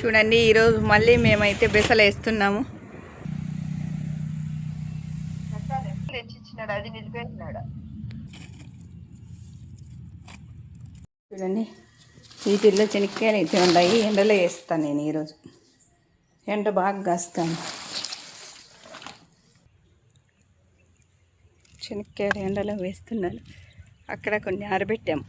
చూడండి ఈరోజు మళ్ళీ మేమైతే బెసలు వేస్తున్నాము. అది చూడండి వీటిల్లో శనక్కాయలు అయితే ఉన్నాయి ఎండలో వేస్తాను నేను ఈరోజు. ఎండ బాగా కాస్తాను చెనిక్కాయలు ఎండలో వేస్తున్నాను అక్కడ కొన్ని ఆరబెట్టాము.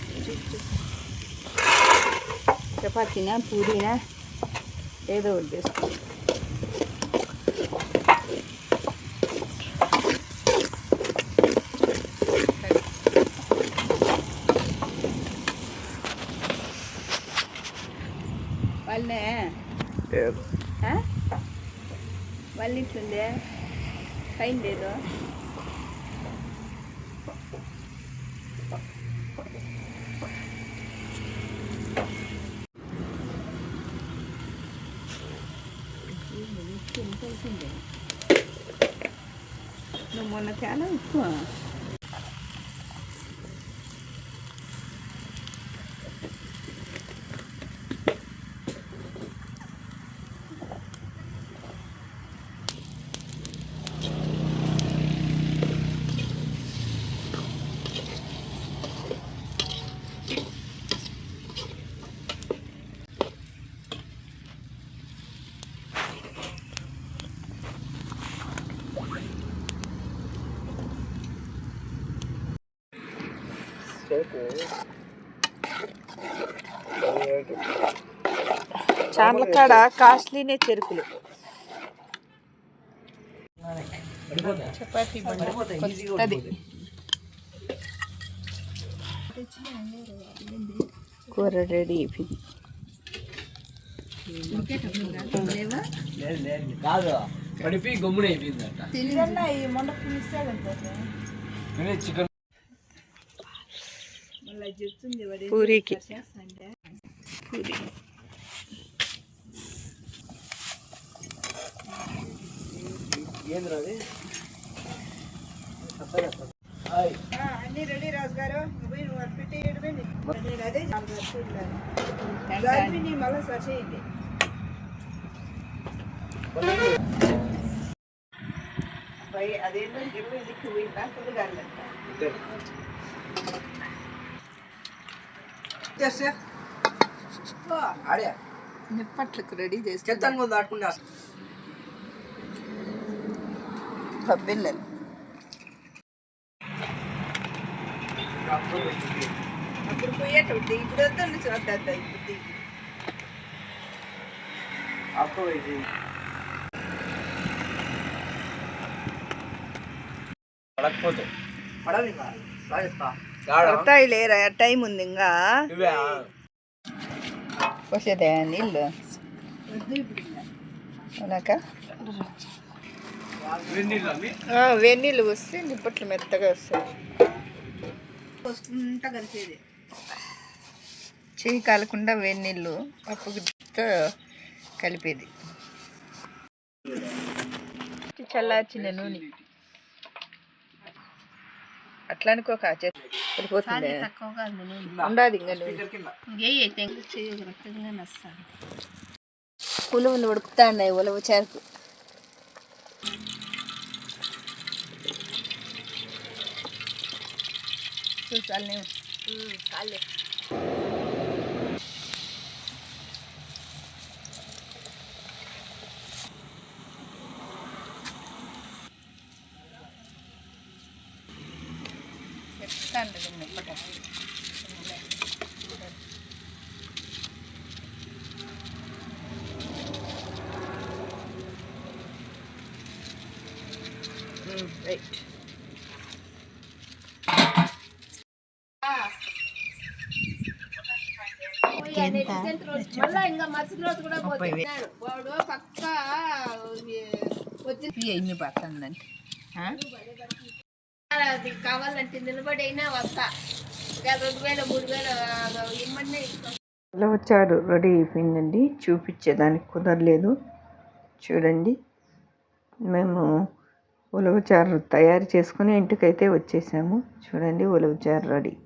పిసికేసింది చపాతీ చూసి చపాతీనా పూరీనా ఏదో ఒకటి చేసుకో వాళ్ళనే ఆ? వాళ్ళ ఇట్లుందే పైన లేదు తెలిసిందే నువ్వు మొన్న చాలా ఎక్కువ చార్ల కాడ కాస్ట్లీనే చెరుకులు చపాతీ బండ కొత్తది కూర రెడీ అయిపోయింది కాదు పడిపి గమ్మున అయిపోయిందంట చికెన్ పూరీకి. పూరి. ఏంద్రా అది అన్ని రెడీ రాజు గారు అది పెట్టి ఏడుపోయింది నేను అదే మళ్ళీ సర్చ్ చేయండి. అదేంటో జిమ్ దిక్కు పోయిందా చేస్తే ఆడే నిప్పట్లకు రెడీ చేసి చెత్తను ముందు ఆడుకుంటా పబ్బిల్లలు అప్పుడు పోయేటప్పుడు ఇప్పుడు వద్దండి చూద్దా ఇప్పుడు అప్పుడు పడకపోతే పడదు ఇంకా పడతాయి లేరా? టైం ఉంది ఇంకా. పోసేదే నీళ్ళు? అలాక వెన్నీళ్ళు వస్తే నిప్పట్లు మెత్తగా వస్తాయి. చెయ్యి కాలకుండా వెన్నీళ్ళు పప్పుతో కలిపేది. చల్లార్చిన నూనె. అట్లా అనుకోక సరిపోతుంది తక్కువగా ఉంది నూనె ఉండదు ఇంకా నూనె ఏ అయితే చెయ్యి రక్తంగా వస్తాను ఉలువలు ఉడుకుతా ఉన్నాయి ఉలవ చెరకు చూసాలనే కాలే వాడు పక్క వచ్చి ఎన్ని పడుతుందండి అది కావాలంటే వస్తా. రెండు మూడు రెడీ అయిపోయిందండి. చూపించేదానికి కుదరలేదు. చూడండి. మేము ఉలవచారు తయారు చేసుకుని ఇంటికైతే వచ్చేసాము. చూడండి ఉలవచారు రెడీ.